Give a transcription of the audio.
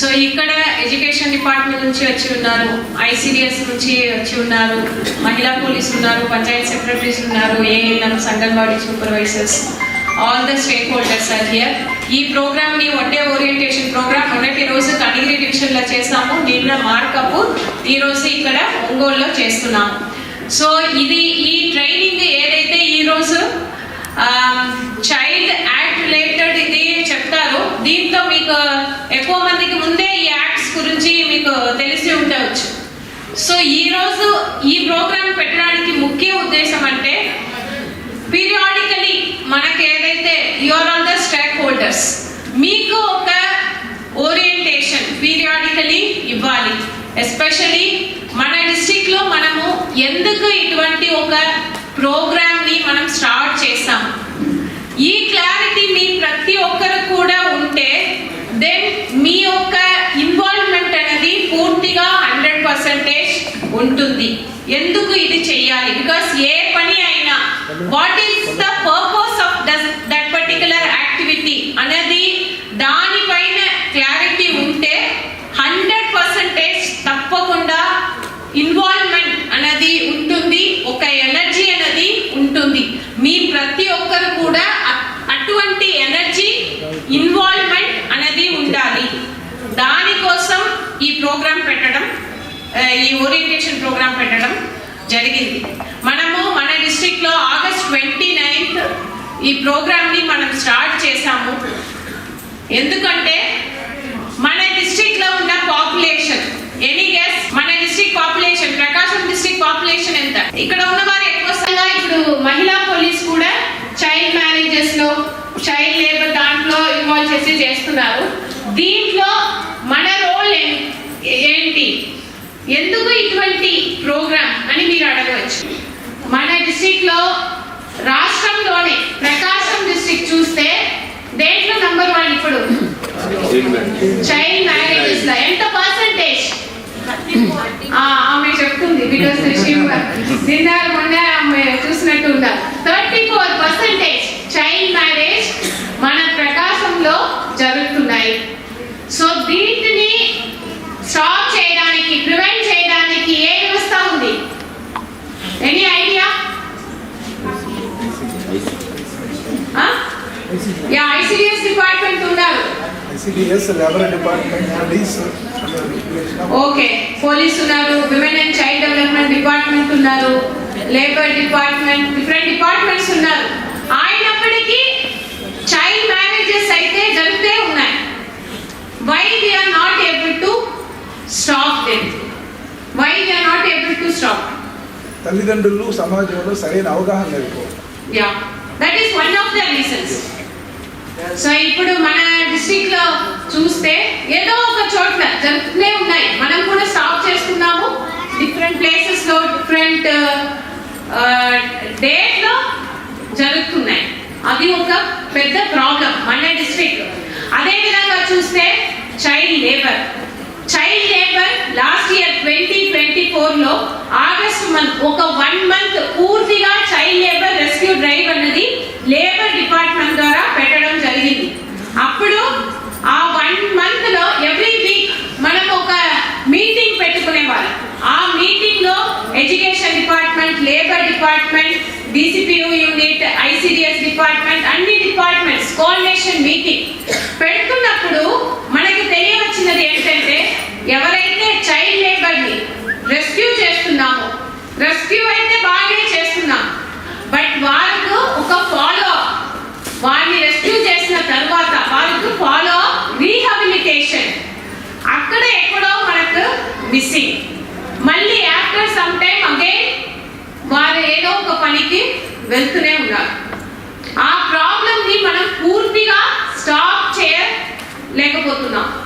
So ఇక్కడ education department నుంచి వచ్చి ఉన్నారు ఐసిడిఎస్ నుంచి వచ్చి ఉన్నారు మహిళా పోలీస్ ఉన్నారు పంచాయత్ సెక్రటరీస్ ఉన్నారు ANM anganwadi supervisors all the stakeholders are here. ఈ ప్రోగ్రామ్ని వడ్డే ఓరియంటేషన్ ప్రోగ్రామ్ మొన్నటి రోజు కనిగిరి డివిజన్లో చేసాము నిన్న మార్కప్ ఈ రోజు ఇక్కడ ఒంగోలులో చేస్తున్నాము. సో ఇది ఈ ట్రైనింగ్ ఏదైతే ఈ రోజు చైల్డ్ యాక్ట్ రిలేటెడ్ ఇది చెప్తారు దీంతో మీకు ఎక్కువ మందికి ముందే ఈ యాక్ట్స్ గురించి మీకు తెలిసి ఉండవచ్చు. సో ఈ రోజు ఈ ప్రోగ్రామ్ పెట్టడానికి ముఖ్య ఉద్దేశం అంటే పీరియాడికలీ మనకి ఏదైతే your all the stakeholders మీకు ఒక ఓరియంటేషన్ పీరియాడికలీ ఇవ్వాలి. ఎస్పెషలీ మన డిస్టిక్లో మనము ఎందుకు ఇటువంటి ఒక ప్రోగ్రామ్ని మనం స్టార్ట్ చేసాం ఈ క్లారిటీ మీ ప్రతి ఒక్కరు కూడా ఉంటే దెన్ మీ యొక్క ఇన్వాల్వ్మెంట్ అనేది పూర్తిగా హండ్రెడ్ పర్సంటేజ్ ఉంటుంది. ఎందుకు ఇది చెయ్యాలి? బికాస్ ఏ పని అయినా what is the purpose of that particular activity అనేది దానిపైన క్లారిటీ ఉంటే హండ్రెడ్ పర్సెంటేజ్ తప్పకుండా ఇన్వాల్వ్మెంట్ అనేది ఉంటుంది ఒక ఎనర్జీ అనేది ఉంటుంది. మీ ప్రతి ఒక్కరు కూడా అటువంటి ఎనర్జీ ఇన్వాల్వ్మెంట్ అనేది ఉండాలి. దానికోసం ఈ ప్రోగ్రాం పెట్టడం ఈ ఓరియంటేషన్ ప్రోగ్రామ్ పెట్టడం జరిగింది. మనము మన డిస్టిక్లో ఆగస్ట్ ట్వంటీ నైన్త్ ఈ ప్రోగ్రామ్ని మనం స్టార్ట్ చేసాము ఎందుకంటే మన డిస్టిక్లో ఉన్న పాపులేషన్ ఎనీ గెస్ మన district population Prakasam district population ఎంత? ఇక్కడ ఉన్న వారు ఎక్కువ ఇప్పుడు మహిళా పోలీస్ కూడా చైల్డ్ మ్యారేజెస్లో చైల్డ్ లేబర్ దాంట్లో ఇన్వాల్వ్ చేసి చేస్తున్నారు. దీంట్లో మన రోల్ ఏంటి? ఎందుకు ఇటువంటి ప్రోగ్రామ్ అని మీరు అడగవచ్చు? మన డిస్ట్రిక్ట్లో రాష్ట్రంలోనే ప్రకాశం డిస్ట్రిక్ట్ చూస్తే దేంట్లో నంబర్ వన్ ఇప్పుడు? చైల్డ్ మ్యారేజెస్లో. ఎంత పర్సంటేజ్ ఆమె చెప్తుంది బికాస్ నిన్న మొన్న ఆమె చూసినట్టు ఉన్నారు thirty four percentage child marriage మన ప్రకాశంలో జరుగుతున్నాయి సో దీనిని స్టాప్ చేయడానికి ప్రివెంట్ చేయడానికి ఏ వ్యవస్థ ఉంది any idea yeah ICDS department ఉన్నారు. ఓకే పోలీస్ ఉన్నారు women and child development department ఉన్నారు లేబర్ డిపార్ట్మెంట్ డిఫరెంట్ డిపార్ట్మెంట్స్ ఉన్నారు. అయినప్పటికీ చైల్డ్ మ్యారేజెస్ అయితే జరుగుతూ ఉన్నాయి. Why not able to stop them why we're not able to stop తల్లిదండ్రులు సమాజంలో సరైన అవగాహన లేకపో yeah that is one of the reasons so ఇప్పుడు మన డిస్టిక్లో చూస్తే ఏదో ఒక చోట్ల జరుగుతూనే ఉన్నాయి. మనం కూడా స్టాప్ చేస్తున్నాము డిఫరెంట్ ప్లేసెస్లో డిఫరెంట్ డేట్లో జరుగుతున్నాయి. అది ఒక పెద్ద ప్రాబ్లం మన డిస్ట్రిక్ట్ అదే విధంగా చూస్తే child labour child labour last year twenty twenty ఫోర్లో ఆగస్ట్ మంత్ ఒక వన్ మంత్ పూర్తిగా చైల్డ్ లేబర్ రెస్క్యూ డ్రైవ్ అన్నది లేబర్ డిపార్ట్మెంట్ ద్వారా పెట్టడం జరిగింది అప్పుడు ఆ వన్ మంత్లో ఎవ్రీ వీక్ మనం ఒక మీటింగ్ పెట్టుకునే వాళ్ళం ఆ మీటింగ్లో education department labour department DCPU unit ICDS department అన్ని డిపార్ట్మెంట్స్ కోఆర్డినేషన్ మీటింగ్ పెడుతున్నప్పుడు మనకి తెలియవచ్చినది ఏంటంటే ఎవరైతే చైల్డ్ లేబర్ని రెస్క్యూ చేస్తున్నామో రెస్క్యూ అయితే బాగానే చేస్తున్నాం. బట్ వారికి ఒక ఫాలో వారిని పనికి వెళ్తూనే ఉన్నారు. ఆ ప్రాబ్లమ్ని మనం పూర్తిగా స్టాప్ చేయలేకపోతున్నాం.